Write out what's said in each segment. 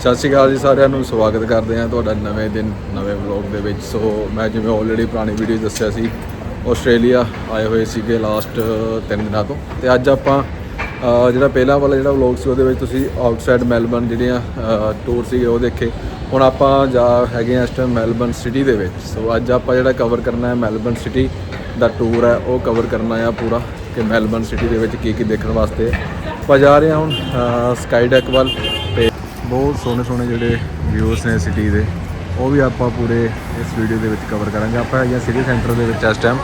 ਸਤਿ ਸ਼੍ਰੀ ਅਕਾਲ ਜੀ ਸਾਰਿਆਂ ਨੂੰ, ਸਵਾਗਤ ਕਰਦੇ ਹਾਂ ਤੁਹਾਡਾ ਨਵੇਂ ਦਿਨ, ਨਵੇਂ ਵਲੌਗ ਦੇ ਵਿੱਚ। ਸੋ ਮੈਂ ਜਿਵੇਂ ਆਲਰੇਡੀ ਪੁਰਾਣੀ ਵੀਡੀਓ ਦੱਸਿਆ ਸੀ, ਆਸਟ੍ਰੇਲੀਆ ਆਏ ਹੋਏ ਸੀਗੇ ਲਾਸਟ ਤਿੰਨ ਦਿਨਾਂ ਤੋਂ। ਤੇ ਅੱਜ ਆਪਾਂ ਜਿਹੜਾ ਪਹਿਲਾ ਵਾਲਾ ਜਿਹੜਾ ਵਲੌਗ ਸੀ ਉਹਦੇ ਵਿੱਚ ਤੁਸੀਂ ਆਊਟਸਾਈਡ ਮੈਲਬਨ ਜਿਹੜੀਆਂ ਟੂਰ ਸੀਗੇ ਉਹ ਦੇਖੇ। ਹੁਣ ਆਪਾਂ ਜਾ ਹੈਗੇ ਆ ਇਸ ਟਾਈਮ ਮੈਲਬਨ ਸਿਟੀ ਦੇ ਵਿੱਚ। ਸੋ ਅੱਜ ਆਪਾਂ ਜਿਹੜਾ ਕਵਰ ਕਰਨਾ ਹੈ ਮੈਲਬਨ ਸਿਟੀ ਦਾ ਟੂਰ ਹੈ, ਉਹ ਕਵਰ ਕਰਨਾ ਆ ਪੂਰਾ ਕਿ ਮੈਲਬਨ ਸਿਟੀ ਦੇ ਵਿੱਚ ਕੀ ਕੀ ਦੇਖਣ ਵਾਸਤੇ। ਆਪਾਂ ਜਾ ਰਹੇ ਹਾਂ ਹੁਣ ਸਕਾਈ ਡੈਕ ਵੱਲ। ਬਹੁਤ ਸੋਹਣੇ ਸੋਹਣੇ ਜਿਹੜੇ ਵਿਊਜ਼ ਨੇ ਸਿਟੀ ਦੇ, ਉਹ ਵੀ ਆਪਾਂ ਪੂਰੇ ਇਸ ਵੀਡੀਓ ਦੇ ਵਿੱਚ ਕਵਰ ਕਰਾਂਗੇ। ਆਪਾਂ ਹੈਗੇ ਸਿਟੀ ਸੈਂਟਰ ਦੇ ਵਿੱਚ ਇਸ ਟਾਈਮ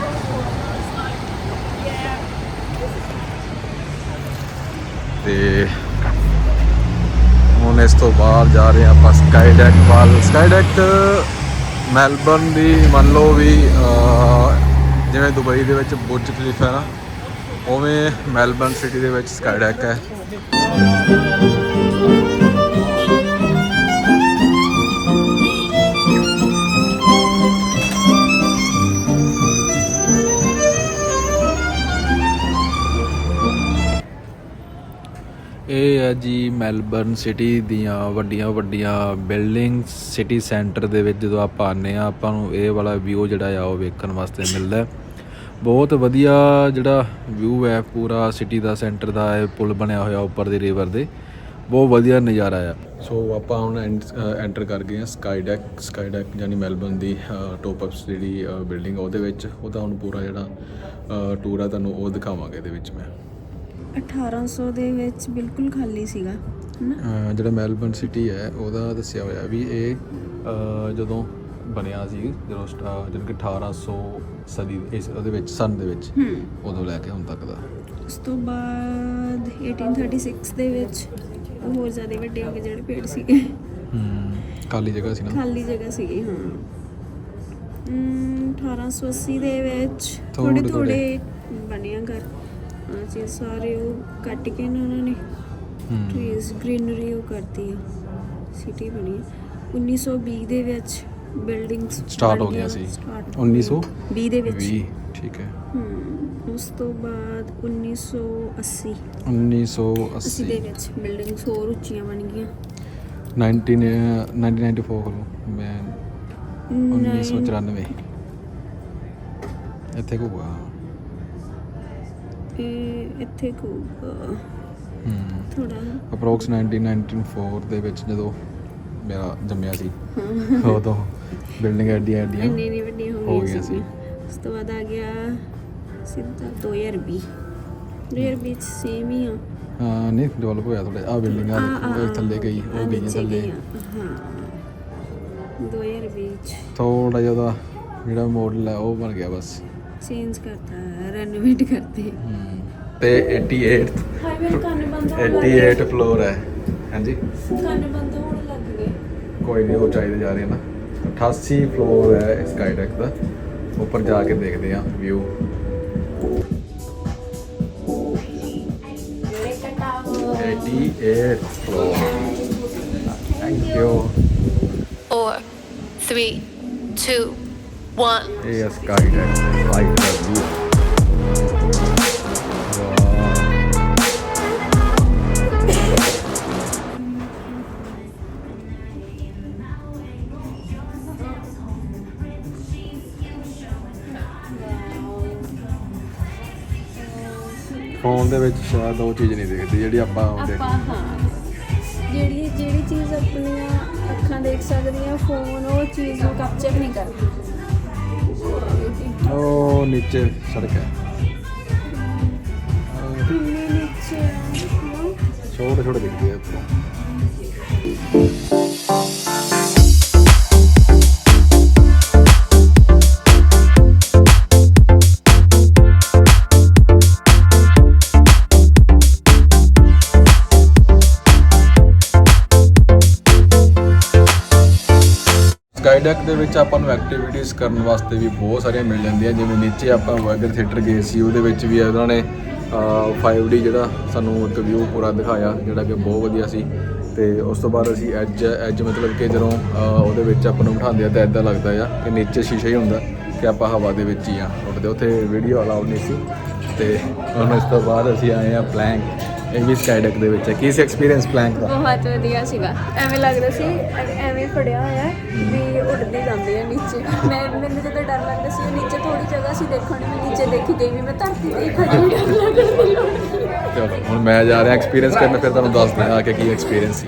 ਤੇ ਹੁਣ ਇਸ ਤੋਂ ਬਾਹਰ ਜਾ ਰਹੇ ਹਾਂ ਆਪਾਂ ਸਕਾਈ ਡੈਕ ਵੱਲ। ਸਕਾਈ ਡੈਕ ਮੈਲਬਰਨ ਦੀ ਮੰਨ ਲਓ ਵੀ ਜਿਵੇਂ ਦੁਬਈ ਦੇ ਵਿੱਚ ਬੁਰਜ ਖਲੀਫਾ ਹੈ ਨਾ, ਉਵੇਂ ਮੈਲਬਰਨ ਸਿਟੀ ਦੇ ਵਿੱਚ ਸਕਾਈ ਡੈਕ ਹੈ। ਇਹ ਹੈ ਜੀ ਮੈਲਬਰਨ ਸਿਟੀ ਦੀਆਂ ਵੱਡੀਆਂ ਵੱਡੀਆਂ ਬਿਲਡਿੰਗਸ ਸਿਟੀ ਸੈਂਟਰ ਦੇ ਵਿੱਚ ਜਦੋਂ ਆਪਾਂ ਆਨੇ ਆ ਆਪਾਂ ਨੂੰ ਇਹ ਵਾਲਾ ਵਿਊ ਜਿਹੜਾ ਆ ਉਹ ਵੇਖਣ ਵਾਸਤੇ ਮਿਲਦਾ ਬਹੁਤ ਵਧੀਆ ਜਿਹੜਾ ਵਿਊ ਹੈ, ਪੂਰਾ ਸਿਟੀ ਦਾ ਸੈਂਟਰ ਦਾ ਇਹ ਪੁਲ ਬਣਿਆ ਹੋਇਆ ਉੱਪਰ ਦੀ ਰਿਵਰ ਦੇ। ਬਹੁਤ ਵਧੀਆ ਨਜ਼ਾਰਾ ਆ। ਸੋ ਆਪਾਂ ਹੁਣ ਐਂਟਰ ਕਰ ਗਏ ਆ ਸਕਾਈ ਡੈਕ ਸਕਾਈ ਡੈਕ ਯਾਨੀ ਮੈਲਬਰਨ ਦੀ ਟੋਪ ਅਪਸ ਜਿਹੜੀ ਬਿਲਡਿੰਗ ਉਹਦੇ ਵਿੱਚ। ਉਹਦਾ ਹੁਣ ਪੂਰਾ ਜਿਹੜਾ ਟੂਰ ਆ ਤੁਹਾਨੂੰ ਉਹ ਦਿਖਾਵਾਂਗੇ ਇਹਦੇ ਵਿੱਚ ਮੈਂ। 1800 ਦੇ ਵਿੱਚ ਬਿਲਕੁਲ ਖਾਲੀ ਸੀਗਾ ਹਨਾ? ਜਿਹੜਾ ਮੈਲਬਰਨ ਸਿਟੀ ਹੈ ਉਹਦਾ ਦੱਸਿਆ ਹੋਇਆ ਵੀ ਇਹ ਜਦੋਂ ਬਣਿਆ ਸੀ ਜਦੋਂ ਜਾਣੀ ਕਿ 1800 ਸਦੀ ਇਸ ਉਹਦੇ ਵਿੱਚ ਸਨ ਦੇ ਵਿੱਚ ਉਦੋਂ ਲੈ ਕੇ ਹੁਣ ਤੱਕ ਦਾ। ਉਸ ਤੋਂ ਬਾਅਦ 1836 ਦੇ ਵਿੱਚ ਹੋਰ ਜ਼ਿਆਦਾ ਵੱਡੇ ਹੋ ਗਏ ਜਿਹੜੇ ਪੇੜ ਸੀਗੇ। ਹੂੰ ਖਾਲੀ ਜਗ੍ਹਾ ਸੀ ਨਾ। ਖਾਲੀ ਜਗ੍ਹਾ ਸੀਗੀ ਹਾਂ। ਹਮ, 1880 ਦੇ ਵਿੱਚ ਥੋੜੇ ਥੋੜੇ ਬਣਿਆ ਘਰ। ਚੀਜ਼ ਸਾਰੇ ਉਹ ਕੱਟ ਕੇ ਨਾ ਉਹਨਾਂ ਨੇ ਟ੍ਰੀਜ਼ ਗ੍ਰੀਨਰੀ ਉਹ ਕਰਤੀ ਆ। ਸਿਟੀ ਬਣੀ ਆ। 1920 ਦੇ ਵਿੱਚ ਬਿਲਡਿੰਗਸ Start ਹੋ ਗਿਆ ਸੀ। 1920 ਦੇ ਵਿੱਚ। ਠੀਕ ਹੈ। ਉਸ ਤੋਂ ਬਾਅਦ 1980 80 ਦੇ 1980 ਵਿੱਚ ਬਿਲਡਿੰਗਸ ਹੋਰ ਉੱਚੀਆਂ ਬਣ ਗਈਆਂ। 19 1994 ਕੋਲ ਮੈਂ 1994 ਇੱਥੇ ਕੋ ਹੋਇਆ ਇਹ ਇੱਥੇ ਕੋ ਥੋੜਾ ਅਪਰੋਕਸ 1994 ਦੇ ਵਿੱਚ ਜਦੋਂ ਮੇਰਾ ਜੰਮਿਆ ਸੀ ਉਦੋਂ ਬਿਲਡਿੰਗ ਐਡੀਆਂ ਐਡੀਆਂ ਇੰਨੀ ਨਹੀਂ ਵੱਡੀਆਂ ਹੋ ਗਈਆਂ ਸੀ। ਉਸ ਤੋਂ ਬਾਅਦ ਆ ਗਿਆ ਸਿੱਧਾ 2020 2020 ਚ ਸੇਮ ਹੀ ਆ। ਹਾਂ ਨਹੀਂ ਡਿਵੈਲਪ ਹੋਇਆ ਥੋੜਾ ਆ ਬਿਲਡਿੰਗ ਆ ਥੱਲੇ ਗਈ ਉਹ ਨੀਚੇ ਥੱਲੇ। ਹਾਂ। 2020 ਚ। ਥੋੜਾ ਜਿਹਾ ਜਿਹੜਾ ਮਾਡਲ ਹੈ ਉਹ ਬਣ ਗਿਆ ਬਸ। ਚੇਂਜ ਕਰਤਾ ਰੈਨੋਵੇਟ ਕਰਤੇ ਹੂੰ। ਤੇ 88 ਹਾਈਵੇ ਕੰਨ ਬੰਦ 88 ਫਲੋਰ ਹੈ। ਹਾਂਜੀ? ਕੰਨ ਬੰਦ ਹੋਣ ਲੱਗ ਗਏ। ਕੋਈ ਨਹੀਂ ਉਹ ਚਾਹੀਦੇ ਜਾ ਰਹੇ ਨਾ। 88 ਫਲੋਰ ਹੈ ਸਕਾਈ ਡੈਕ ਦਾ। ਉੱਪਰ ਜਾ ਕੇ ਦੇਖਦੇ ਆ view eight floor. Thank you. Four, three, two, one. ਇਹ ਸਕਾਈ ਡੈਕ ਲਾਈਟ ਦਾ ਵਿਊ ਫੋਨ ਦੇ ਵਿੱਚ ਸ਼ਾਇਦ ਉਹ ਚੀਜ਼ ਨਹੀਂ ਦਿਖਦੀ ਜਿਹੜੀ ਆਪਾਂ ਆਪਾਂ ਹਾਂ। ਜਿਹੜੀ ਜਿਹੜੀ ਚੀਜ਼ ਆਪਣੀਆਂ ਅੱਖਾਂ ਦੇਖ ਸਕਦੀਆਂ ਫੋਨ ਉਹ ਚੀਜ਼ ਨੂੰ ਕੈਪਚਰ ਨਹੀਂ ਕਰਦਾ। ਉਹ ਨੀਚੇ ਸੜਕ ਹੈ ਕਿੰਨੇ ਨੀਚੇ ਆ ਛੋਟੇ ਛੋਟੇ ਦਿਖਦੇ ਆ ਦੇ ਵਿੱਚ ਆਪਾਂ ਨੂੰ ਐਕਟੀਵਿਟੀਜ਼ ਕਰਨ ਵਾਸਤੇ ਵੀ ਬਹੁਤ ਸਾਰੀਆਂ ਮਿਲ ਜਾਂਦੀਆਂ ਜਿਵੇਂ ਨੀਚੇ ਆਪਾਂ ਵਰਗਰ ਥੀਏਟਰ ਗਏ ਸੀ ਉਹਦੇ ਵਿੱਚ ਵੀ ਉਹਨਾਂ ਨੇ ਅਹ, 5D ਜਿਹੜਾ ਸਾਨੂੰ ਇੱਕ ਵਿਊ ਪੂਰਾ ਦਿਖਾਇਆ ਜਿਹੜਾ ਕਿ ਬਹੁਤ ਵਧੀਆ ਸੀ। ਤੇ ਉਸ ਤੋਂ ਬਾਅਦ ਅਸੀਂ ਐਜ ਐਜ ਮਤਲਬ ਕਿ ਜਦੋਂ ਉਹਦੇ ਵਿੱਚ ਆਪਾਂ ਨੂੰ ਬਿਠਾਉਂਦੇ ਆ ਤਾਂ ਇਦਾਂ ਲੱਗਦਾ ਆ ਕਿ ਨੀਚੇ ਸ਼ੀਸ਼ਾ ਹੀ ਹੁੰਦਾ ਕਿ ਆਪਾਂ ਹਵਾ ਦੇ ਵਿੱਚ ਹੀ ਆ। ਉੱਡਦੇ ਉੱਥੇ ਵੀਡੀਓ ਅਲਾਉਡ ਨਹੀਂ ਸੀ। ਤੇ ਹੁਣ ਇਸ ਤੋਂ ਬਾਅਦ ਅਸੀਂ ਆਏ ਆ ਪਲੈਂਕ ਇਹ ਵੀ ਸਕਾਈਡੈਕ ਦੇ ਵਿੱਚ ਹੈ। ਕੀ ਸੀ ਐਕਸਪੀਰੀਅੰਸ ਪਲੈਂਕ ਦਾ? ਬਹੁਤ ਵਧੀਆ ਸੀਗਾ ਐਵੇਂ ਲੱਗਦਾ ਸੀ ਐ- ਐਵੇਂ ਫੜਿਆ ਹੋਇਆ ਹੈ ਵੀ ਉੱਡਦੀ ਜਾਂਦੇ ਆ ਨੀਚੇ। ਮੈਂ ਮੈਨੂੰ ਜਦੋਂ ਡਰ ਲੱਗਦਾ ਸੀ ਉਹ ਨੀਚੇ ਥੋੜੀ ਜਗ੍ਹਾ ਸੀ ਦੇਖਣ ਨੂੰ ਮੈਂ ਨੀਚੇ ਦੇਖੀ ਗਈ ਵੀ ਮੈਂ ਧਰਤੀ ਤੇ ਹੀ ਖੜੀ ਹੋਈ ਡਰ ਲੱਗਦਾ ਸੀ ਚਲੋ ਹੁਣ ਮੈਂ ਜਾ ਰਿਹਾ ਐਕਸਪੀਰੀਅੰਸ ਕਰਨ ਫਿਰ ਤੁਹਾਨੂੰ ਦੱਸ ਦਿਆਂ ਕਿ ਕੀ ਐਕਸਪੀਰੀਅੰਸ ਸੀ।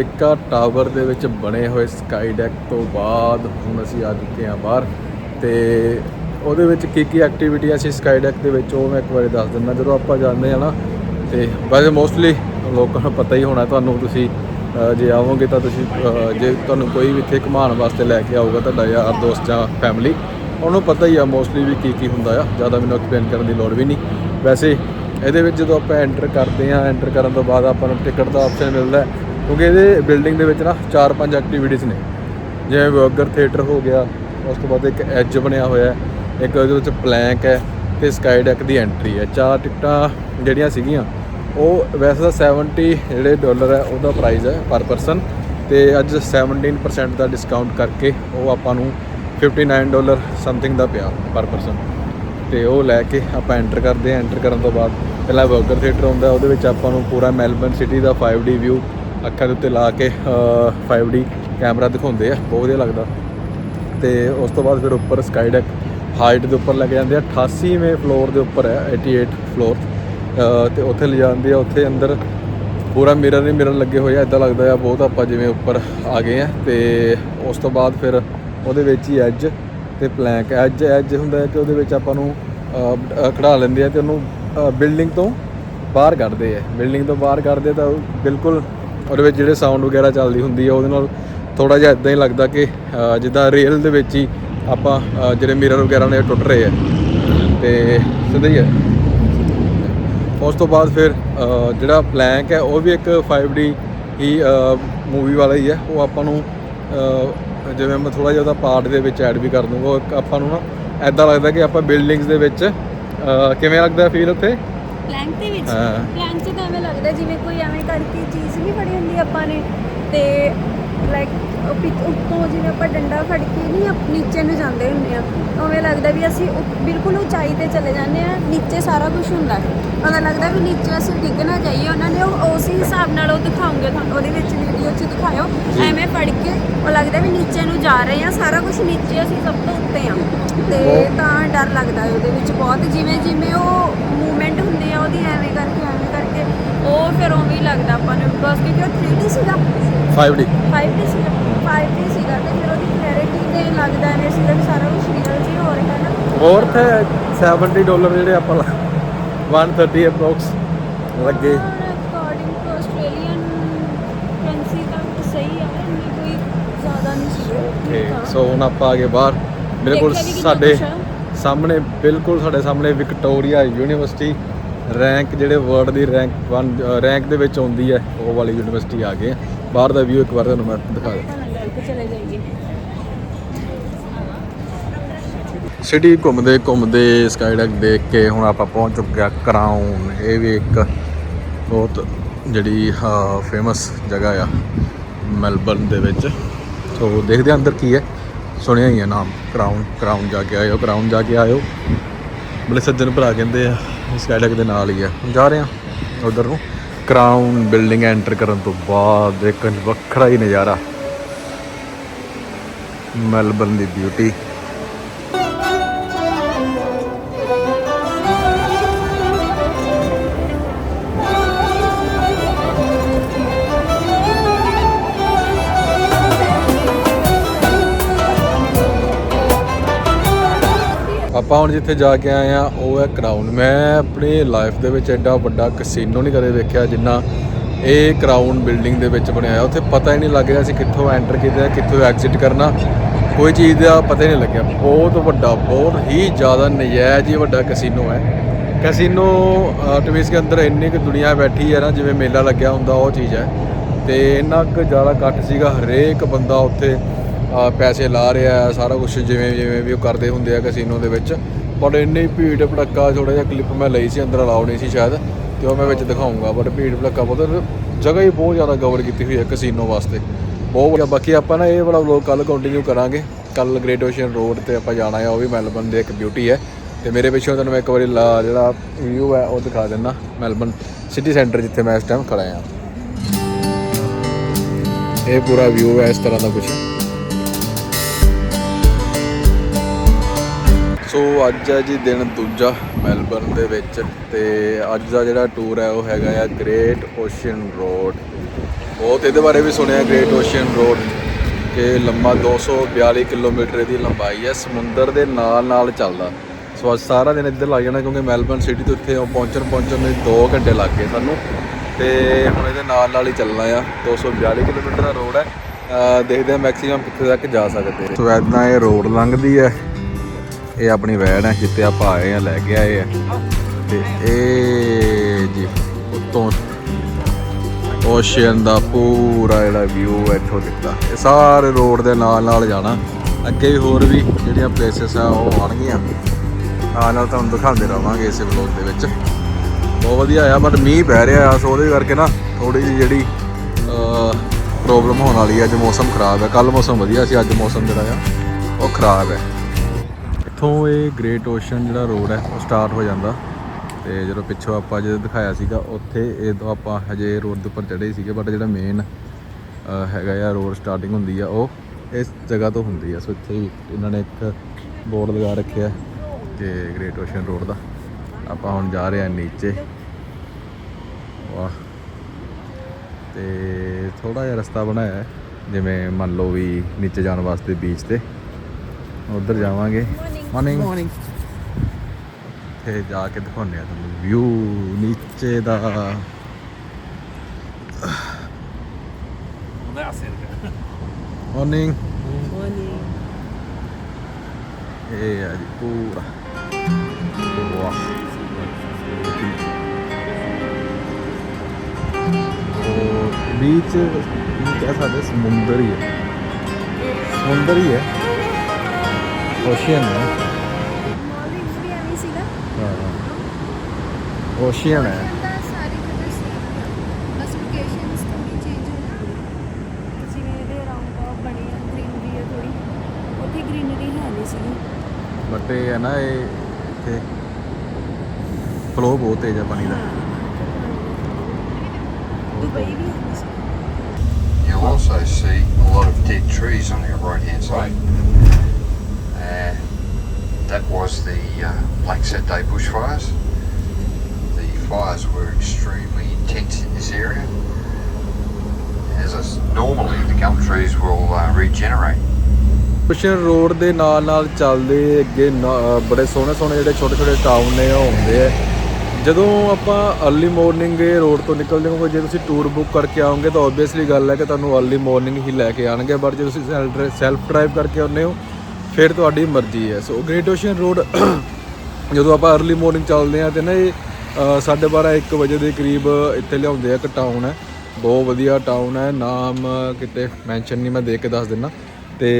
ਅਹ ਟਾਵਰ ਦੇ ਵਿੱਚ ਬਣੇ ਹੋਏ ਸਕਾਈ ਡੈਕ ਤੋਂ ਬਾਅਦ ਹੁਣ ਅਸੀਂ ਆ ਚੁੱਕੇ ਹਾਂ ਬਾਹਰ। ਤੇ ਉਹਦੇ ਵਿੱਚ ਕੀ ਕੀ ਐਕਟੀਵਿਟੀਆਂ ਸੀ ਸਕਾਈ ਡੈਕ ਦੇ ਵਿੱਚ, ਉਹ ਮੈਂ ਇੱਕ ਵਾਰੀ ਦੱਸ ਦਿੰਦਾ। ਜਦੋਂ ਆਪਾਂ ਜਾਂਦੇ ਆ ਨਾ, ਤੇ ਵੈਸੇ ਮੋਸਟਲੀ ਲੋਕਾਂ ਨੂੰ ਪਤਾ ਹੀ ਹੋਣਾ ਤੁਹਾਨੂੰ ਤੁਸੀਂ ਜੇ ਆਵੋਗੇ ਤਾਂ ਤੁਸੀਂ ਜੇ ਤੁਹਾਨੂੰ ਕੋਈ ਵੀ ਇੱਥੇ ਘੁਮਾਉਣ ਵਾਸਤੇ ਲੈ ਕੇ ਆਊਗਾ ਤੁਹਾਡਾ ਯਾਰ ਦੋਸਤ ਜਾਂ ਫੈਮਿਲੀ ਉਹਨੂੰ ਪਤਾ ਹੀ ਆ ਮੋਸਟਲੀ ਵੀ ਕੀ ਕੀ ਹੁੰਦਾ ਆ। ਜ਼ਿਆਦਾ ਮੈਨੂੰ ਐਕਸਪਲੇਨ ਕਰਨ ਦੀ ਲੋੜ ਵੀ ਨਹੀਂ। ਵੈਸੇ ਇਹਦੇ ਵਿੱਚ ਜਦੋਂ ਆਪਾਂ ਐਂਟਰ ਕਰਦੇ ਆ ਐਂਟਰ ਕਰਨ ਤੋਂ ਬਾਅਦ ਆਪਾਂ ਨੂੰ ਟਿਕਟ ਦਾ ਆਪਸ਼ਨ ਮਿਲਦਾ ਕਿਉਂਕਿ ਇਹਦੇ ਬਿਲਡਿੰਗ ਦੇ ਵਿੱਚ ਨਾ ਚਾਰ ਪੰਜ ਐਕਟੀਵਿਟੀਜ਼ ਨੇ। ਜਿਵੇਂ ਵਰਗਰ ਥੀਏਟਰ ਹੋ ਗਿਆ, ਉਸ ਤੋਂ ਬਾਅਦ ਇੱਕ ਐਜ ਬਣਿਆ ਹੋਇਆ ਇੱਕ ਉਹਦੇ ਵਿੱਚ ਪਲੈਂਕ ਹੈ ਤੇ ਸਕਾਈ ਡੈਕ ਦੀ ਐਂਟਰੀ ਹੈ। ਚਾਰ ਟਿਕਟਾਂ ਜਿਹੜੀਆਂ ਸੀਗੀਆਂ, ਉਹ ਵੈਸੇ ਤਾਂ 70 ਜਿਹੜੇ ਡਾਲਰ ਹੈ, ਉਹਦਾ ਪ੍ਰਾਈਸ ਹੈ ਪਰ ਪਰਸਨ ਤੇ ਅੱਜ 17% ਦਾ ਡਿਸਕਾਊਂਟ ਕਰਕੇ ਉਹ ਆਪਾਂ ਨੂੰ 59 ਡਾਲਰ ਸਮਥਿੰਗ ਦਾ ਪਿਆ ਪਰ ਪਰਸਨ ਤੇ ਉਹ ਲੈ ਕੇ ਆਪਾਂ ਐਂਟਰ ਕਰਦੇ ਆ ਐਂਟਰ ਕਰਨ ਤੋਂ ਬਾਅਦ ਪਹਿਲਾਂ ਬਰਗਰ ਥੀਏਟਰ ਹੁੰਦਾ, ਉਹਦੇ ਵਿੱਚ ਆਪਾਂ ਨੂੰ ਪੂਰਾ ਮੈਲਬਨ ਸਿਟੀ ਦਾ 5D ਵਿਊ ਅੱਖਾਂ ਦੇ ਉੱਤੇ ਲਾ ਕੇ ਅ, 5D ਕੈਮਰਾ ਦਿਖਾਉਂਦੇ ਆ ਬਹੁਤ ਵਧੀਆ ਲੱਗਦਾ। ਤੇ ਉਸ ਤੋਂ ਬਾਅਦ ਫਿਰ ਉੱਪਰ ਸਕਾਈ ਡੈਕ ਹਾਈਟ ਦੇ ਉੱਪਰ ਲੈ ਕੇ ਜਾਂਦੇ ਆ 88ਵੇਂ ਫਲੋਰ ਦੇ ਉੱਪਰ ਹੈ 88 ਫਲੋਰ ਤੇ ਉੱਥੇ ਲੈ ਜਾਂਦੇ ਆ ਉੱਥੇ ਅੰਦਰ ਪੂਰਾ ਮਿਰਰ ਹੀ ਮਿਰਰ ਲੱਗੇ ਹੋਏ ਆ ਇਦਾਂ ਲੱਗਦਾ ਆ ਬਹੁਤ ਆਪਾਂ ਜਿਵੇਂ ਉੱਪਰ ਆ ਗਏ ਆ। ਤੇ ਉਸ ਤੋਂ ਬਾਅਦ ਫਿਰ ਉਹਦੇ ਵਿੱਚ ਹੀ ਐਜ ਤੇ ਪਲੈਂਕ ਐਜ ਐਜ ਹੁੰਦਾ ਹੈ ਕਿ ਉਹਦੇ ਵਿੱਚ ਆਪਾਂ ਨੂੰ ਅ, ਖੜਾ ਲੈਂਦੇ ਆ ਤੇ ਉਹਨੂੰ ਬਿਲਡਿੰਗ ਤੋਂ ਬਾਹਰ ਕੱਢਦੇ ਆ। ਬਿਲਡਿੰਗ ਤੋਂ ਬਾਹਰ ਕੱਢਦੇ ਤਾਂ ਉਹ ਬਿਲਕੁਲ ਉਹਦੇ ਵਿੱਚ ਜਿਹੜੇ ਸਾਊਂਡ ਵਗੈਰਾ ਚੱਲਦੀ ਹੁੰਦੀ ਆ, ਉਹਦੇ ਨਾਲ ਥੋੜਾ ਜਿਹਾ ਇਦਾਂ ਹੀ ਲੱਗਦਾ ਕਿ ਜਿੱਦਾਂ ਰੀਅਲ ਦੇ ਵਿੱਚ ਹੀ ਆਪਾਂ ਜਿਹੜੇ ਮਿਰਰ ਵਗੈਰਾ ਨੇ ਟੁੱਟ ਰਹੇ ਆ। ਤੇ ਸਿੱਧਾ ਹੀ ਹੈ ਉਸ ਤੋਂ ਬਾਅਦ ਫਿਰ ਜਿਹੜਾ ਪਲੈਂਕ ਹੈ ਉਹ ਵੀ ਇੱਕ 5D ਹੀ ਮੂਵੀ ਵਾਲਾ ਹੀ ਹੈ ਉਹ ਆਪਾਂ ਨੂੰ ਜਿਵੇਂ ਮੈਂ ਥੋੜਾ ਜਿਹਾ ਉਹਦਾ ਪਾਰਟ ਦੇ ਵਿੱਚ ਐਡ ਵੀ ਕਰ ਦੂੰਗਾ। ਉਹ ਇੱਕ ਆਪਾਂ ਨੂੰ ਨਾ ਐਦਾਂ ਲੱਗਦਾ ਕਿ ਆਪਾਂ ਬਿਲਡਿੰਗਸ ਦੇ ਵਿੱਚ ਕਿਵੇਂ ਲੱਗਦਾ ਫੀਲ ਉੱਥੇ? ਪਲੈਂਕ ਦੇ ਵਿੱਚ ਹਾਂ। ਪਲੈਂਕ 'ਚ ਤਾਂ ਐਵੇਂ ਲੱਗਦਾ ਜਿਵੇਂ ਕੋਈ ਐਵੇਂ ਕਰਕੇ ਚੀਜ਼ ਨਹੀਂ ਫੜੀ ਹੁੰਦੀ ਆਪਾਂ ਨੇ ਤੇ ਲਾਈਕ ਉੱਤੋਂ ਜਿਵੇਂ ਆਪਾਂ ਡੰਡਾ ਫੜ ਕੇ ਨਹੀਂ ਨੀਚੇ ਨੂੰ ਜਾਂਦੇ ਹੁੰਦੇ ਆ ਉਵੇਂ ਲੱਗਦਾ ਵੀ ਅਸੀਂ ਬਿਲਕੁਲ ਉਚਾਈ ਤੇ ਚਲੇ ਜਾਂਦੇ ਆ ਨੀਚੇ ਸਾਰਾ ਕੁਝ ਹੁੰਦਾ। ਹੈ ਉਹਨਾਂ ਲੱਗਦਾ ਵੀ ਨੀਚੇ ਅਸੀਂ ਡਿੱਗ ਨਾ ਜਾਈਏ ਉਹਨਾਂ ਨੇ ਉਹ ਉਸੇ ਹਿਸਾਬ ਨਾਲ ਉਹ ਦਿਖਾਉਂਗੇ ਤੁਹਾਨੂੰ ਉਹਦੇ ਵਿੱਚ ਵੀਡੀਓ 'ਚ ਦਿਖਾਇਓ। ਐਵੇਂ ਫੜ ਕੇ ਉਹ ਲੱਗਦਾ ਵੀ ਨੀਚੇ ਨੂੰ ਜਾ ਰਹੇ ਆ ਸਾਰਾ ਕੁਝ ਨੀਚੇ ਅਸੀਂ ਸਭ ਤੋਂ ਉੱਤੇ ਆ। ਤੇ ਤਾਂ ਡਰ ਲੱਗਦਾ ਉਹਦੇ ਵਿੱਚ ਬਹੁਤ ਜਿਵੇਂ ਜਿਵੇਂ ਉਹ ਮੂਵਮੈਂਟ ਹੁੰਦੀ ਆ ਉਹਦੀ ਐਵੇਂ ਕਰਕੇ ਐਵੇਂ ਕਰਕੇ ਉਹ ਫਿਰ ਉਵੇਂ ਹੀ ਲੱਗਦਾ ਆਪਾਂ ਨੂੰ ਬਸ ਕਿਉਂਕਿ ਉਹ 3D ਸੀਗਾ। 5D 5D ਸੀਗਾ। 5D ਸੀਗਾ ਤੇ ਫਿਰ ਉਹਦੀ ਕਲੈਰਿਟੀ ਤੇ ਲੱਗਦਾ ਨੇ ਸੀਗਾ ਵੀ ਸਾਰਾ ਕੁਝ ਰੀਅਲ ਜੀ ਹੋ ਰਿਹਾ ਨਾ। ਹੋਰ ਤੇ 70 ਡਾਲਰ ਜਿਹੜੇ ਆਪਾਂ ਲਾ- 130 ਅਪਰੋਕਸ ਲੱਗੇ। ਅਕੋਰਡਿੰਗ ਟੂ ਆਸਟ੍ਰੇਲੀਅਨ ਕਰੰਸੀ ਤਾਂ ਸਹੀ ਆ ਇੰਨੀ ਕੋਈ ਜ਼ਿਆਦਾ ਨਹੀਂ ਸੀ। ਓਕੇ ਸੋ ਹੁਣ ਆਪਾਂ ਆ ਗਏ ਬਾਹਰ। ਦੇਖਿਆ ਵੀ ਕਿੰਨਾ ਸਾਡੇ ਕੁਛ ਆ। ਸਾਹਮਣੇ ਬਿਲਕੁਲ ਸਾਡੇ ਸਾਹਮਣੇ ਵਿਕਟੋਰੀਆ ਯੂਨੀਵਰਸਿਟੀ ਰੈਂਕ ਜਿਹੜੇ ਵਰਲਡ ਦੀ ਰੈਂਕ 1 ਰੈਂਕ ਦੇ ਵਿੱਚ ਆਉਂਦੀ ਹੈ ਉਹ ਵਾਲੀ ਯੂਨੀਵਰਸਿਟੀ ਆ ਗਏ। ਆ। ਬਾਹਰ ਦਾ ਵਿਊ ਇੱਕ ਵਾਰ ਤੁਹਾਨੂੰ ਮੈਂ ਦਿਖਾ ਦਿੰਦਾ। ਆਪਾਂ ਚਲੇ ਜਾਈਏ। ਸਿਟੀ ਘੁੰਮਦੇ ਘੁੰਮਦੇ ਸਕਾਈਡੈਕ ਦੇਖ ਕੇ ਹੁਣ ਆਪਾਂ ਪਹੁੰਚ ਚੁੱਕੇ ਆ ਕਰਾਊਨ ਇਹ ਵੀ ਇੱਕ ਬਹੁਤ ਜਿਹੜੀ ਫੇਮਸ ਜਗ੍ਹਾ ਆ ਮੈਲਬਰਨ ਦੇ ਵਿੱਚ। ਸੋ ਦੇਖਦੇ ਆ ਅੰਦਰ ਕੀ ਹੈ। ਸੁਣਿਆ ਹੀ ਹੈ ਨਾਮ ਕਰਾਊਨ ਕਰਾਊਨ ਜਾ ਕੇ ਆਇਓ ਕਰਾਊਨ ਜਾ ਕੇ ਆਇਓ। ਬੜੇ ਸੱਜਣ ਭਰਾ ਕਹਿੰਦੇ ਆ ਸਕਾਈਡੈਕ ਦੇ ਨਾਲ ਹੀ ਆ। ਜਾ ਰਹੇ ਆ ਉਧਰ ਨੂੰ। ਕਰਾਊਨ ਬਿਲਡਿੰਗ ਐਂਟਰ ਕਰਨ ਤੋਂ ਬਾਅਦ ਇੱਕ ਵੱਖਰਾ ਹੀ ਨਜ਼ਾਰਾ। ਮੈਲਬਰਨ ਦੀ ਬਿਊਟੀ ਆਪਾਂ ਹੁਣ ਜਿੱਥੇ ਜਾ ਕੇ ਆਏ ਆ, ਉਹ ਹੈ ਕਰਾਊਨ ਮੈਂ ਆਪਣੀ ਲਾਈਫ ਦੇ ਵਿੱਚ ਐਡਾ ਵੱਡਾ ਕਸੀਨੋ ਨਹੀਂ ਕਦੇ ਵੇਖਿਆ ਜਿੰਨਾ ਇਹ ਕਰਾਊਨ ਬਿਲਡਿੰਗ ਦੇ ਵਿੱਚ ਬਣਿਆ ਹੋਇਆ। ਉੱਥੇ ਪਤਾ ਹੀ ਨਹੀਂ ਲੱਗ ਰਿਹਾ ਸੀ ਕਿੱਥੋਂ ਐਂਟਰ ਕੀਤਾ, ਕਿੱਥੋਂ ਐਗਜ਼ਿਟ ਕਰਨਾ। ਕੋਈ ਚੀਜ਼ ਦਾ ਪਤਾ ਹੀ ਨਹੀਂ ਲੱਗਿਆ। ਬਹੁਤ ਵੱਡਾ, ਬਹੁਤ ਹੀ ਜ਼ਿਆਦਾ ਨਜਾਇਜ਼ ਹੀ ਵੱਡਾ ਕਸੀਨੋ ਹੈ। ਕਸੀਨੋ ਟਵਿਸ ਦੇ ਅੰਦਰ ਇੰਨੀ ਕੁ ਦੁਨੀਆ ਬੈਠੀ ਹੈ ਨਾ, ਜਿਵੇਂ ਮੇਲਾ ਲੱਗਿਆ ਹੁੰਦਾ, ਉਹ ਚੀਜ਼ ਹੈ। ਤੇ ਇੰਨਾ ਕੁ ਜ਼ਿਆਦਾ ਇਕੱਠ ਸੀਗਾ, ਹਰੇਕ ਬੰਦਾ ਉੱਥੇ ਪੈਸੇ ਲਾ ਰਿਹਾ ਸਾਰਾ ਕੁਝ ਜਿਵੇਂ ਜਿਵੇਂ ਵੀ ਉਹ ਕਰਦੇ ਹੁੰਦੇ ਆ ਕੈਸੀਨੋ ਦੇ ਵਿੱਚ। ਬਟ ਇੰਨੀ ਭੀੜ ਭੜੱਕਾ ਥੋੜਾ ਜਿਹਾ ਕਲਿੱਪ ਮੈਂ ਲਈ ਸੀ, ਅੰਦਰ ਅਲਾਉ ਨਹੀਂ ਸੀ ਸ਼ਾਇਦ। ਤੇ ਉਹ ਮੈਂ ਵਿੱਚ ਦਿਖਾਉਂਗਾ ਬਟ ਭੀੜ ਭੜੱਕਾ ਬਹੁਤ ਜਗ੍ਹਾ ਹੀ ਬਹੁਤ ਜ਼ਿਆਦਾ ਕਵਰ ਕੀਤੀ ਹੋਈ ਹੈ ਕੈਸੀਨੋ ਵਾਸਤੇ। ਬਹੁਤ ਵਧੀਆ, ਬਾਕੀ ਆਪਾਂ ਨਾ ਇਹ ਵਾਲਾ ਵਲੋਗ ਕੱਲ ਕੰਟੀਨਿਊ ਕਰਾਂਗੇ। ਕੱਲ ਗ੍ਰੇਟ ਓਸ਼ੀਅਨ ਰੋਡ ਤੇ ਆਪਾਂ ਜਾਣਾ ਹੈ ਉਹ ਵੀ ਮੈਲਬਨ ਦੇ ਇੱਕ ਬਿਊਟੀ ਹੈ। ਤੇ ਮੇਰੇ ਪਿੱਛੋਂ ਤੁਹਾਨੂੰ ਮੈਂ ਇੱਕ ਵਾਰੀ ਲਾ- ਜਿਹੜਾ ਵਿਊ ਹੈ, ਉਹ ਦਿਖਾ ਦਿੰਦਾ ਮੈਲਬਨ ਸਿਟੀ ਸੈਂਟਰ ਜਿੱਥੇ ਮੈਂ ਇਸ ਟਾਈਮ ਖੜਾ ਹਾਂ ਇਹ ਪੂਰਾ ਵਿਊ ਹੈ ਇਸ ਤਰ੍ਹਾਂ ਦਾ ਕੁਝ ਸੋ ਅੱਜ ਹੈ ਜੀ ਦਿਨ ਦੂਜਾ ਮੈਲਬਰਨ ਦੇ ਵਿੱਚ ਤੇ ਅੱਜ ਦਾ ਜਿਹੜਾ ਟੂਰ ਹੈ ਉਹ ਹੈਗਾ ਆ ਗ੍ਰੇਟ ਓਸ਼ੀਅਨ ਰੋਡ ਬਹੁਤ ਇਹਦੇ ਬਾਰੇ ਵੀ ਸੁਣਿਆ ਗ੍ਰੇਟ ਓਸ਼ੀਅਨ ਰੋਡ ਕਿ ਲੰਮਾ 242 ਕਿਲੋਮੀਟਰ ਦੀ ਲੰਬਾਈ ਹੈ, ਸਮੁੰਦਰ ਦੇ ਨਾਲ ਨਾਲ ਚੱਲਦਾ। ਸੋ ਅੱਜ ਸਾਰਾ ਦਿਨ ਇੱਧਰ ਲੱਗ ਜਾਣਾ ਕਿਉਂਕਿ ਮੈਲਬਰਨ ਸਿਟੀ ਤੋਂ ਇੱਥੇ ਪਹੁੰਚਣ ਪਹੁੰਚਣ ਨੂੰ 2 ਘੰਟੇ ਲੱਗ ਗਏ ਸਾਨੂੰ। ਤੇ ਹੁਣ ਇਹਦੇ ਨਾਲ ਨਾਲ ਹੀ ਚੱਲਣਾ ਆ 242 ਕਿਲੋਮੀਟਰ ਦਾ ਰੋਡ ਹੈ। ਦੇਖਦੇ ਹਾਂ ਮੈਕਸਿਮਮ ਕਿੱਥੇ ਤੱਕ ਜਾ ਸਕਦੇ ਸੋ ਐਦਾਂ ਇਹ ਰੋਡ ਲੰਘਦੀ ਹੈ। ਇਹ ਆਪਣੀ ਵੈਨ ਹੈ ਜਿੱਤੇ ਆਪਾਂ ਆਏ ਆ ਲੈ ਕੇ ਆਏ ਆ। ਤੇ ਇਹ ਜੀ, ਉੱਤੋਂ ਓਸ਼ੀਅਨ ਦਾ ਪੂਰਾ ਜਿਹੜਾ ਵਿਊ ਇੱਥੋਂ ਦਿੱਤਾ। ਇਹ ਸਾਰੇ ਰੋਡ ਦੇ ਨਾਲ ਨਾਲ ਜਾਣਾ। ਅੱਗੇ ਹੋਰ ਵੀ ਜਿਹੜੀਆਂ ਪਲੇਸਸ ਆ, ਉਹ ਆਉਣਗੀਆਂ। ਨਾਲ ਨਾਲ ਤੁਹਾਨੂੰ ਦਿਖਾਉਂਦੇ ਰਵਾਂਗੇ ਇਸੇ ਵਲੋਗ ਦੇ ਵਿੱਚ। ਬਹੁਤ ਵਧੀਆ ਆ ਬਟ ਮੀਂਹ ਪੈ ਰਿਹਾ ਆ, ਸੋ ਉਹਦੇ ਕਰਕੇ ਨਾ ਥੋੜੀ ਜਿਹੀ ਜਿਹੜੀ ਪ੍ਰੋਬਲਮ ਹੋਣ ਵਾਲੀ ਹੈ ਅੱਜ ਮੌਸਮ ਖਰਾਬ ਹੈ ਕੱਲ ਮੌਸਮ ਵਧੀਆ ਸੀ, ਅੱਜ ਮੌਸਮ ਜਿਹੜਾ ਆ, ਉਹ ਖਰਾਬ ਹੈ ਇੱਥੋਂ ਇਹ ਗ੍ਰੇਟ ਓਸ਼ਨ ਜਿਹੜਾ ਰੋਡ ਹੈ, ਉਹ ਸਟਾਰਟ ਹੋ ਜਾਂਦਾ। ਤੇ ਜਦੋਂ ਪਿੱਛੋਂ ਆਪਾਂ ਜਦੋਂ ਦਿਖਾਇਆ ਸੀਗਾ, ਉੱਥੇ ਇਹ ਤੋਂ ਆਪਾਂ ਹਜੇ ਰੋਡ ਦੇ ਉੱਪਰ ਚੜ੍ਹੇ ਸੀਗੇ ਬਟ ਜਿਹੜਾ ਮੇਨ ਹੈਗਾ ਆ ਰੋਡ ਸਟਾਰਟਿੰਗ ਹੁੰਦੀ ਆ, ਉਹ ਇਸ ਜਗ੍ਹਾ ਤੋਂ ਹੁੰਦੀ ਆ। ਸੋ ਇੱਥੇ ਹੀ ਇਹਨਾਂ ਨੇ ਇੱਕ ਬੋਰਡ ਲਗਾ ਰੱਖਿਆ ਕਿ ਗ੍ਰੇਟ ਓਸ਼ਨ ਰੋਡ ਦਾ। ਆਪਾਂ ਹੁਣ ਜਾ ਰਹੇ ਹਾਂ ਨੀਚੇ। ਵਾਹ। ਤੇ ਥੋੜਾ ਜਿਹਾ ਰਸਤਾ ਬਣਾਇਆ ਹੈ, ਜਿਵੇਂ ਮੰਨ ਲਓ ਵੀ ਨੀਚੇ ਜਾਣ ਵਾਸਤੇ ਬੀਚ ਤੇ। ਉਧਰ ਜਾਵਾਂਗੇ। ਮਾਰਨਿੰਗ ਮਾਰਨਿੰਗ ਤੇ ਜਾ ਕੇ ਦਿਖਾਉਂਦੇ ਆ ਤੁਹਾਨੂੰ ਵਿਊ ਨੀਚੇ ਦਾ। ਮਾਰਨਿੰਗ ਇਹ ਆ ਜੀ ਪੂਰਾ। ਵਾਹ। ਉਹ ਬੀਚ ਕਹਿ ਸਕਦੇ ਸਮੁੰਦਰ ਹੀ ਹੈ। ਸਮੁੰਦਰ ਹੀ। ਹੈ ਓਸ਼ੀਅਨ ਹੈ ਮਾਲਦੀਵਸ ਵੀ ਐਵੇਂ ਹੀ ਸੀਗਾ ਹਾਂ ਓਸ਼ੀਅਨ ਹੈ ਤਾਂ ਸਾਰੀ ਜਗ੍ਹਾ ਸੀ ਬਸ ਲੋਕੇਸ਼ਨਸ ਥੋੜੀ ਚੇਂਜ ਹੋਣਾ ਜਿਵੇਂ ਇਹਦੇ ਅਰਾਊਂਡ ਆ ਬਣੇ ਆ ਗ੍ਰੀਨਰੀ ਆ ਥੋੜੀ ਉੱਥੇ ਗ੍ਰੀਨਰੀ ਹੈ ਨਹੀਂ ਸੀਗੀ ਬਟ ਇਹ ਹੈ ਨਾ ਇਹ ਇੱਥੇ ਫਲੋ ਬਹੁਤ ਤੇਜ਼ ਹੈ ਪਾਣੀ ਦਾ ਦੁਬਈ ਵੀ ਹੈ ਨਹੀਂ ਸੀ You'll also see a lot of dead trees on your right hand side. and that was the uh, Black Saturday bushfires. The fires were extremely intense in this area. As I, normally the gum trees will uh, regenerate. ਪਿਛੇ road ਦੇ ਨਾਲ ਨਾਲ ਚੱਲਦੇ ਅੱਗੇ ਬੜੇ ਸੋਹਣੇ ਸੋਹਣੇ ਜਿਹੜੇ ਛੋਟੇ ਛੋਟੇ ਟਾਊਨ ਨੇ ਉਹ ਹੁੰਦੇ ਆ ਜਦੋਂ ਆਪਾਂ अर्ਲੀ ਮਾਰਨਿੰਗ ਇਹ ਰੋਡ ਤੋਂ ਨਿਕਲਦੇ ਹੋ ਜੇ ਤੁਸੀਂ ਟੂਰ ਬੁੱਕ ਕਰਕੇ ਆਓਗੇ ਤਾਂ ਆਬਵੀਅਸਲੀ ਗੱਲ ਹੈ ਕਿ ਤੁਹਾਨੂੰ अर्ਲੀ ਮਾਰਨਿੰਗ ਹੀ ਲੈ ਕੇ ਆਣਗੇ ਬਟ ਜੇ ਤੁਸੀਂ ਸੈਲਫ ਡਰਾਈਵ ਕਰਕੇ ਆਉਂਦੇ ਹੋ ਫਿਰ ਤੁਹਾਡੀ ਮਰਜ਼ੀ ਹੈ। ਸੋ ਗ੍ਰੇਟ ਓਸ਼ਨ ਰੋਡ ਜਦੋਂ ਆਪਾਂ अर्ਲੀ ਮਾਰਨਿੰਗ ਚੱਲਦੇ ਆ ਤੇ ਨਾ ਇਹ ਅ, ਸਾਢੇ ਬਾਰਾਂ 1 ਵਜੇ ਦੇ ਕਰੀਬ ਇੱਥੇ ਲਿਆਉਂਦੇ ਆ ਇੱਕ ਟਾਊਨ ਹੈ। ਬਹੁਤ ਵਧੀਆ ਟਾਊਨ ਹੈ। ਨਾਮ ਕਿਤੇ ਮੈਂਸ਼ਨ ਨਹੀਂ ਮੈਂ ਦੇਖ ਕੇ ਦੱਸ ਦਿੰਦਾ ਤੇ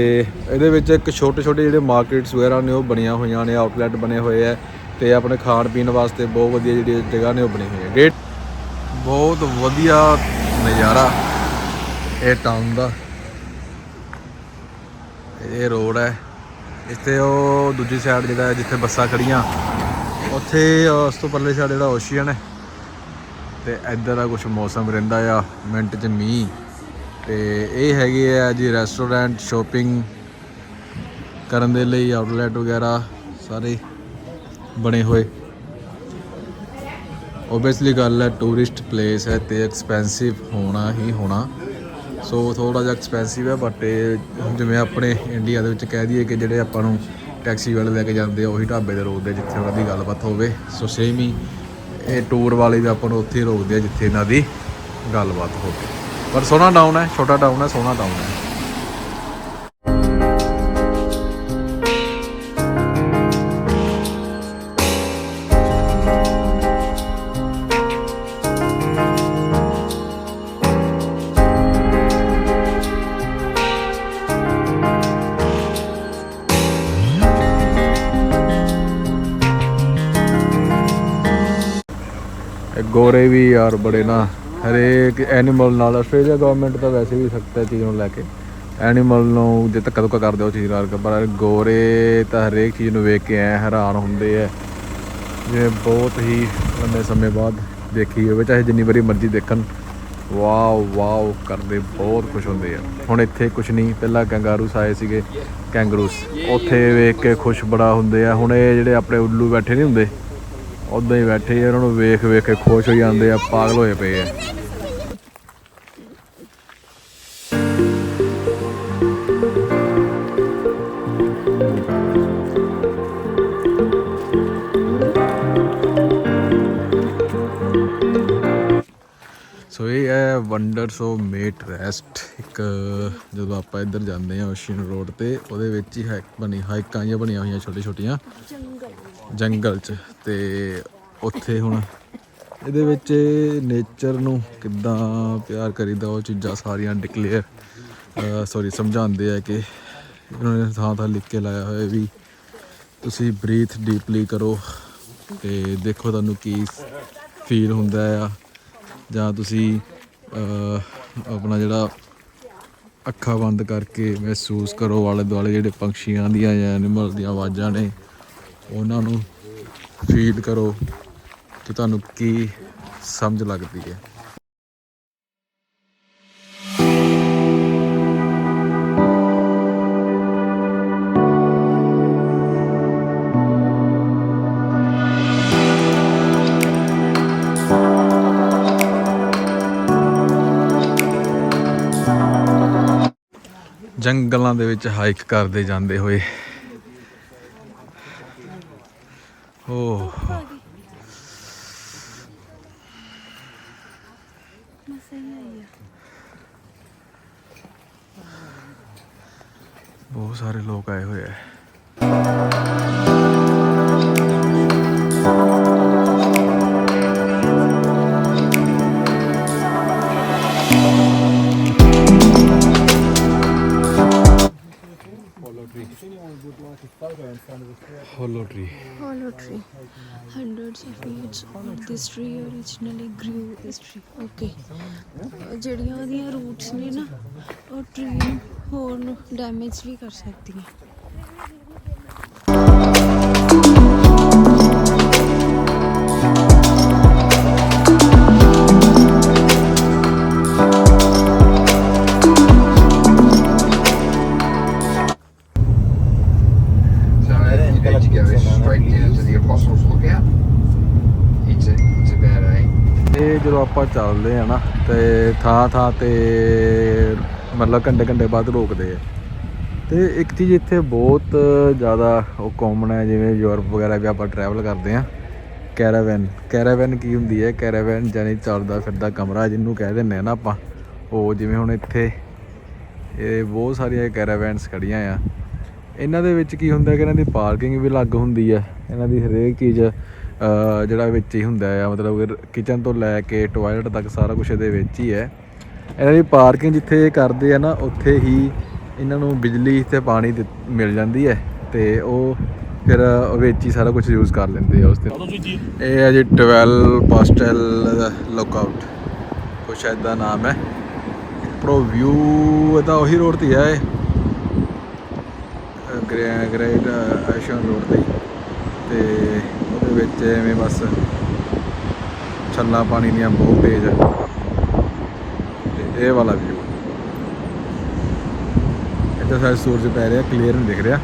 ਇਹਦੇ ਵਿੱਚ ਇੱਕ ਛੋਟੇ ਛੋਟੇ ਜਿਹੜੇ ਮਾਰਕੀਟਸ ਵਗੈਰਾ ਨੇ ਉਹ ਬਣੀਆਂ ਹੋਈਆਂ ਨੇ ਆਊਟਲੈਟ ਬਣੇ ਹੋਏ ਆ ਤੇ ਆਪਣੇ ਖਾਣ ਪੀਣ ਵਾਸਤੇ ਬਹੁਤ ਵਧੀਆ ਜਿਹੜੀ ਜਗ੍ਹਾ ਨੇ ਉਹ ਬਣੀ ਹੋਈ ਹੈ। ਗੇਟ ਬਹੁਤ ਵਧੀਆ ਨਜ਼ਾਰਾ ਇਹ ਟਾਊਨ ਦਾ। ਇਹ ਰੋਡ ਹੈ। ਇੱਥੇ ਉਹ ਦੂਜੀ ਸਾਈਡ ਜਿਹੜਾ ਹੈ, ਜਿੱਥੇ ਬੱਸਾਂ ਖੜੀਆਂ ਉੱਥੇ ਉਸ ਤੋਂ ਪਰਲੇ ਸਾਈਡ ਜਿਹੜਾ ਓਸ਼ੀਅਨ ਹੈ, ਤੇ ਇੱਧਰ ਦਾ ਕੁਝ ਮੌਸਮ ਰਹਿੰਦਾ ਆ, ਮਿੰਟ 'ਚ ਮੀਂਹ, ਤੇ ਇਹ ਹੈਗੇ ਆ ਜੀ ਰੈਸਟੋਰੈਂਟ ਸ਼ਾਪਿੰਗ ਕਰਨ ਦੇ ਲਈ ਆਊਟਲੈਟ ਵਗੈਰਾ ਸਾਰੇ ਬਣੇ ਹੋਏ। ਓਬਵੀਅਸਲੀ ਗੱਲ ਹੈ ਟੂਰਿਸਟ ਪਲੇਸ ਹੈ, ਤੇ ਐਕਸਪੈਂਸਿਵ ਹੋਣਾ ਹੀ ਹੋਣਾ। ਸੋ ਥੋੜਾ ਜਿਹਾ ਐਕਸਪੈਂਸਿਵ ਹੈ ਬਟ ਇਹ ਜਿਵੇਂ ਆਪਣੇ ਇੰਡੀਆ ਦੇ ਵਿੱਚ ਕਹਿ ਦਈਏ ਕਿ ਜਿਹੜੇ ਆਪਾਂ ਨੂੰ ਟੈਕਸੀ ਵਾਲੇ ਲੈ ਕੇ ਜਾਂਦੇ ਆ, ਉਹੀ ਢਾਬੇ ਤੇ ਰੋਕਦੇ ਜਿੱਥੇ ਉਹਨਾਂ ਦੀ ਗੱਲਬਾਤ ਹੋਵੇ। ਸੋ ਸੇਮ ਹੀ ਇਹ ਟੂਰ ਵਾਲੇ ਵੀ ਆਪਾਂ ਨੂੰ ਉੱਥੇ ਹੀ ਰੋਕਦੇ ਆ, ਜਿੱਥੇ ਇਹਨਾਂ ਦੀ ਗੱਲਬਾਤ ਹੋਵੇ। ਪਰ ਸੋਹਣਾ ਡਾਊਨ ਹੈ, ਛੋਟਾ ਡਾਊਨ ਹੈ, ਸੋਹਣਾ ਡਾਊਨ ਹੈ। ਇਹ ਗੋਰੇ ਵੀ ਯਾਰ ਬੜੇ ਨਾ, ਹਰੇਕ ਐਨੀਮਲ ਨਾਲ ਆਸਟ੍ਰੇਲੀਆ ਗਵਰਨਮੈਂਟ ਤਾਂ ਵੈਸੇ ਵੀ ਸਖਤ ਹੈ ਚੀਜ਼ ਨੂੰ ਲੈ ਕੇ। ਐਨੀਮਲ ਨੂੰ ਜੇ ਧੱਕਾ ਧੁੱਕਾ ਕਰਦੇ ਉਹ ਚੀਜ਼ ਨਾਲ, ਪਰ ਗੋਰੇ ਤਾਂ ਹਰੇਕ ਚੀਜ਼ ਨੂੰ ਵੇਖ ਕੇ ਐ ਹੈਰਾਨ ਹੁੰਦੇ ਐ ਜਿਵੇਂ ਬਹੁਤ ਹੀ ਲੰਮੇ ਸਮੇਂ ਬਾਅਦ ਦੇਖੀ ਹੋਵੇ, ਚਾਹੇ ਜਿੰਨੀ ਵਾਰੀ ਮਰਜ਼ੀ ਦੇਖਣ, ਵਾਓ ਵਾਓ, ਕਰਦੇ ਬਹੁਤ ਖੁਸ਼ ਹੁੰਦੇ ਆ। ਹੁਣ ਇੱਥੇ ਕੁਛ ਨਹੀਂ, ਪਹਿਲਾਂ ਕੰਗਾਰੂਸ ਆਏ ਸੀਗੇ ਕੈਂਗਰੂਸ ਉੱਥੇ ਵੇਖ ਕੇ ਖੁਸ਼ ਬੜਾ ਹੁੰਦੇ ਆ। ਹੁਣ ਇਹ ਜਿਹੜੇ ਆਪਣੇ ਉੱਲੂ ਬੈਠੇ ਨਹੀਂ ਹੁੰਦੇ ਉਦਾਂ ਹੀ ਬੈਠੇ ਆ ਉਹਨਾਂ ਨੂੰ ਵੇਖ ਵੇਖ ਕੇ ਖੁਸ਼ ਹੋ ਜਾਂਦੇ ਆ, ਪਾਗਲ ਹੋਏ ਪਏ ਆ। ਵੰਡਰਸ ਆਫ ਮੇਟ ਰੈਸਟ ਇੱਕ, ਜਦੋਂ ਆਪਾਂ ਇੱਧਰ ਜਾਂਦੇ ਹਾਂ ਓਸ਼ੀਨ ਰੋਡ ਤੇ, ਉਹਦੇ ਵਿੱਚ ਹੀ ਹਾਈਕ ਬਣੀ ਹਾਈਕਾਂ ਜਿਹੀਆਂ ਬਣੀਆਂ ਹੋਈਆਂ ਛੋਟੇ ਛੋਟੀਆਂ ਜੰਗਲ 'ਚ। ਤੇ ਉੱਥੇ ਹੁਣ ਇਹਦੇ ਵਿੱਚ ਨੇਚਰ ਨੂੰ ਕਿੱਦਾਂ ਪਿਆਰ ਕਰੀਦਾ, ਉਹ ਚੀਜ਼ਾਂ ਸਾਰੀਆਂ ਡਿਕਲੇਅਰ ਸੌਰੀ ਸਮਝਾਉਂਦੇ ਆ ਕਿ ਉਹਨਾਂ ਨੇ ਥਾਂ ਥਾਂ ਲਿਖ ਕੇ ਲਾਇਆ ਹੋਇਆ ਵੀ ਤੁਸੀਂ ਬਰੀਥ ਡੀਪਲੀ ਕਰੋ ਤੇ ਦੇਖੋ ਤੁਹਾਨੂੰ ਕੀ ਫੀਲ ਹੁੰਦਾ ਆ। ਜਾਂ ਤੁਸੀਂ ਆਪਣਾ ਜਿਹੜਾ ਅੱਖਾਂ ਬੰਦ ਕਰਕੇ ਮਹਿਸੂਸ ਕਰੋ, ਆਲੇ ਦੁਆਲੇ ਜਿਹੜੇ ਪੰਛੀਆਂ ਦੀਆਂ ਜਾਂ ਐਨੀਮਲ ਦੀਆਂ ਆਵਾਜ਼ਾਂ ਨੇ, ਉਹਨਾਂ ਨੂੰ ਫੀਲ ਕਰੋ ਕਿ ਤੁਹਾਨੂੰ ਕੀ ਸਮਝ ਲੱਗਦੀ ਹੈ। ਜੰਗਲਾਂ ਦੇ ਵਿੱਚ ਹਾਈਕ ਕਰਦੇ ਜਾਂਦੇ ਹੋਏ। ਓਹ ਬਹੁਤ ਸਾਰੇ ਲੋਕ ਆਏ ਹੋਏ ਹੈ of years old. This tree originally grew. This tree. Okay. ਅਹ ਜਿਹੜੀਆਂ ਉਹਦੀਆਂ ਰੂਟਸ ਨੇ ਨਾ ਉਹ ਟਰੀ ਨੂੰ ਹੋਰ ਨੂੰ ਡੈਮੇਜ ਵੀ ਕਰ ਸਕਦੀਆਂ ਜਦੋਂ ਆਪਾਂ ਚੱਲਦੇ ਆ ਨਾ, ਤੇ ਥਾਂ ਥਾਂ ਤੇ ਮਤਲਬ ਘੰਟੇ ਘੰਟੇ ਬਾਅਦ ਰੋਕਦੇ ਆ। ਤੇ ਇੱਕ ਚੀਜ਼ ਇੱਥੇ ਬਹੁਤ ਜ਼ਿਆਦਾ ਉਹ ਕਾਮਨ ਹੈ, ਜਿਵੇਂ ਯੂਰਪ ਵਗੈਰਾ ਵੀ ਆਪਾਂ ਟਰੈਵਲ ਕਰਦੇ ਆ। ਕੈਰਾਵੈਨ ਕੈਰਾਵੈਨ ਕੀ ਹੁੰਦੀ ਹੈ? ਕੈਰਾਵੈਨ ਜਾਨੀ ਚੱਲਦਾ ਫਿਰਦਾ ਕਮਰਾ ਜਿਹਨੂੰ ਕਹਿ ਦਿੰਦੇ ਆ ਨਾ ਆਪਾਂ। ਉਹ ਜਿਵੇਂ ਹੁਣ ਇੱਥੇ ਇਹ ਬਹੁਤ ਸਾਰੀਆਂ ਕੈਰਾਵੈਨਸ ਖੜੀਆਂ ਆ। ਇਹਨਾਂ ਦੇ ਵਿੱਚ ਕੀ ਹੁੰਦਾ ਕਿ ਇਹਨਾਂ ਦੀ ਪਾਰਕਿੰਗ ਵੀ ਅਲੱਗ ਹੁੰਦੀ ਹੈ ਇਹਨਾਂ ਦੀ ਹਰੇਕ ਚੀਜ਼ ਜਿਹੜਾ ਵਿੱਚ ਹੀ ਹੁੰਦਾ ਆ ਮਤਲਬ ਕਿਚਨ ਤੋਂ ਲੈ ਕੇ ਟਾਇਲਟ ਤੱਕ ਸਾਰਾ ਕੁਝ ਇਹਦੇ ਵਿੱਚ ਹੀ ਹੈ। ਇਹਨਾਂ ਦੀ ਪਾਰਕਿੰਗ ਜਿੱਥੇ ਇਹ ਕਰਦੇ ਆ ਨਾ ਉੱਥੇ ਹੀ ਇਹਨਾਂ ਨੂੰ ਬਿਜਲੀ ਤੇ ਪਾਣੀ ਮਿਲ ਜਾਂਦੀ ਹੈ ਤੇ ਉਹ ਫਿਰ ਵਿੱਚ ਹੀ ਸਾਰਾ ਕੁਝ ਯੂਜ਼ ਕਰ ਲੈਂਦੇ ਆ ਉਸ ਤੇ ਇਹ ਹੈ ਜੀ 12 ਪਾਸਟਲ ਲੁੱਕਆਊਟ ਕੁਛ ਐਦਾ ਨਾਮ ਹੈ। ਪ੍ਰੋ ਵਿਊ ਇਹਦਾ ਉਹੀ ਰੋਡ ਤੇ ਹੈ ਗ੍ਰੇਟ ਐਸ਼ਨ ਰੋਡ ਤੇ। ਤੇ ਵਿੱਚ ਐਵੇਂ ਬਸ ਛੱਲਾ ਪਾਣੀ ਦੀਆਂ ਬਹੁਤ ਤੇਜ਼ ਹੈ ਤੇ ਇਹ ਵਾਲਾ ਵਿਊ ਇੱਥੇ ਸਾਰੇ ਸੂਰਜ ਪੈ ਰਿਹਾ ਕਲੀਅਰ ਨਹੀਂ ਦਿਖ ਰਿਹਾ।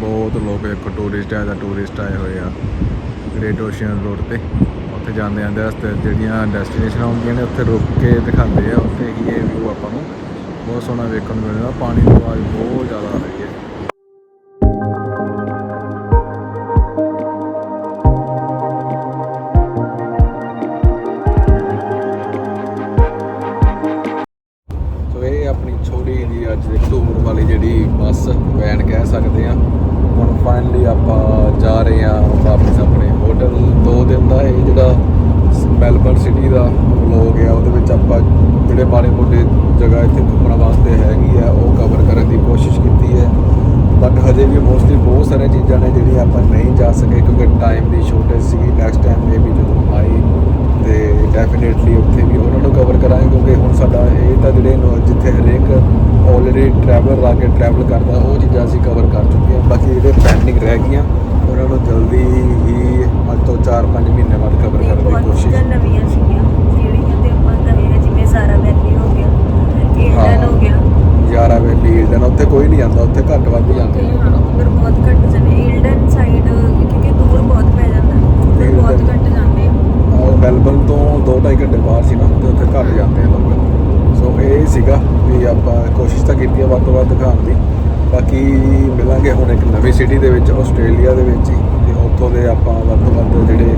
ਬਹੁਤ ਲੋਕ ਇੱਕ ਟੂਰਿਸਟ ਆਇਆ ਦਾ ਟੂਰਿਸਟ ਆਏ ਹੋਏ ਆ। ਗ੍ਰੇਟ ਓਸ਼ੀਅਨ ਰੋਡ ਤੇ। ਉੱਥੇ ਜਾਂਦੇ ਜਾਂਦੇ ਰਸਤੇ ਜਿਹੜੀਆਂ ਡੈਸਟੀਨੇਸ਼ਨਾਂ ਹੁੰਦੀਆਂ ਨੇ, ਉੱਥੇ ਰੁਕ ਕੇ ਦਿਖਾਉਂਦੇ ਆ। ਉੱਥੇ ਹੀ ਇਹ ਵਿਊ ਆਪਾਂ ਨੂੰ ਬਹੁਤ ਸੋਹਣਾ ਵੇਖਣ ਨੂੰ ਮਿਲਦਾ। ਪਾਣੀ ਦੀ ਆਵਾਜ਼ ਬਹੁਤ ਜ਼ਿਆਦਾ ਆ ਰਹੀ ਹੈ। ਵੈਨ ਕਹਿ ਸਕਦੇ ਆ ਹੁਣ ਫਾਈਨਲੀ ਆਪਾਂ ਜਾ ਰਹੇ ਆ ਵਾਪਸ ਆਪਣੇ ਹੋਟਲ ਦੋ ਦਿਨ ਦਾ ਇਹ ਜਿਹੜਾ ਮੈਲਬਰਨ ਸਿਟੀ ਦਾ ਵਲੋਗ ਆ, ਉਹਦੇ ਵਿੱਚ ਆਪਾਂ ਜਿਹੜੇ ਮਾੜੇ ਮੋਟੇ ਜਗ੍ਹਾ ਇੱਥੇ ਘੁੰਮਣ ਵਾਸਤੇ ਹੈਗੀ ਆ, ਉਹ ਕਵਰ ਕਰਨ ਦੀ ਕੋਸ਼ਿਸ਼ ਕੀਤੀ ਹੈ। ਬਟ ਹਜੇ ਵੀ ਮੋਸਟਲੀ ਬਹੁਤ ਸਾਰੀਆਂ ਚੀਜ਼ਾਂ ਨੇ ਜਿਹੜੀਆਂ ਆਪਾਂ ਨਹੀਂ ਜਾ ਸਕੇ ਕਿਉਂਕਿ ਟਾਈਮ ਦੀ ਸ਼ੋਰਟੇਜ ਸੀਗੀ। ਨੈਕਸਟ ਟਾਈਮ ਮੇ ਵੀ ਜਦੋਂ ਆਈ, ਤੇ ਡੈਫੀਨੇਟਲੀ ਉੱਥੇ ਵੀ ਉਹਨਾਂ ਨੂੰ ਕਵਰ ਕਰਾਂਗੇ ਕਿਉਂਕਿ ਹੁਣ ਸਾਡਾ ਇਹ ਤਾਂ ਜਿਹੜੇ ਜਿੱਥੇ ਹਰੇਕ ਆਲਰੇਡੀ ਟਰੈਵਲਰ ਆ ਕੇ ਟਰੈਵਲ ਕਰਦਾ, ਉਹ ਚੀਜ਼ਾਂ ਅਸੀਂ ਕਵਰ ਕਰ ਚੁੱਕੇ ਹਾਂ। ਬਾਕੀ ਜਿਹੜੇ ਪੈਂਡਿੰਗ ਰਹਿ ਗਈਆਂ ਉਹਨਾਂ ਨੂੰ ਜਲਦੀ ਹੀ ਅੱਜ ਤੋਂ 4-5 ਮਹੀਨੇ ਬਾਅਦ ਕਵਰ ਤੇ ਕਰਨ ਦੀ ਬਹੁਤ ਕੋਸ਼ਿਸ਼ ਚੀਜ਼ਾਂ ਨਵੀਆਂ ਸੀਗੀਆਂ ਜਿਹੜੀਆਂ ਤੇ ਆਪਾਂ ਗਏ ਆ ਜਿਵੇਂ ਸਾਰਾ ਵੈਲੀ ਹੋ ਗਿਆ ਏਡਨ ਹੋ ਗਿਆ ਯਾਰਾ ਵੈਲੀ ਏਲਡਨ ਉੱਥੇ ਕੋਈ ਘੱਟ ਵੱਧ ਜਾਂਦੇ ਨੇ। ਹਾਂ ਉਧਰ ਬਹੁਤ ਘੱਟ ਜਾਂਦੇ ਏਲਡਨ ਸਾਈਡ ਕਿਉਂਕਿ ਦੂਰ ਬਹੁਤ ਪੈ ਜਾਂਦਾ। ਉਧਰ ਬਹੁਤ। ਘੱਟ ਜਾਂਦੇ ਆ। ਉਹ ਮੈਲਬਨ ਤੋਂ 2.5 ਘੰਟੇ ਬਾਹਰ ਸੀ ਨਾ ਤੇ ਉੱਥੇ ਘੱਟ ਜਾਂਦੇ ਆ ਲੋਕ। ਸੋ ਇਹ ਸੀਗਾ ਵੀ ਆਪਾਂ ਕੋਸ਼ਿਸ਼ ਤਾਂ ਕੀਤੀ ਆ ਵੱਧ ਤੋਂ ਵੱਧ ਦਿਖਾਉਣ ਦੀ। ਬਾਕੀ ਮਿਲਾਂਗੇ ਹੁਣ ਇੱਕ ਨਵੀਂ ਸਿਟੀ ਦੇ ਵਿੱਚ ਆਸਟ੍ਰੇਲੀਆ ਦੇ ਵਿੱਚ ਹੀ। ਤੇ ਉੱਥੋਂ ਦੇ ਆਪਾਂ ਵੱਧ ਤੋਂ ਵੱਧ ਜਿਹੜੇ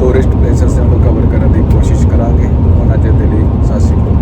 ਟੂਰਿਸਟ ਪਲੇਸਸ ਨੇ ਉਹਨੂੰ ਕਵਰ ਕਰਨ ਦੀ ਕੋਸ਼ਿਸ਼ ਕਰਾਂਗੇ। ਉਹਨਾਂ ਦੇ ਲਈ ਸਤਿ ਸ਼੍ਰੀ ਅਕਾਲ।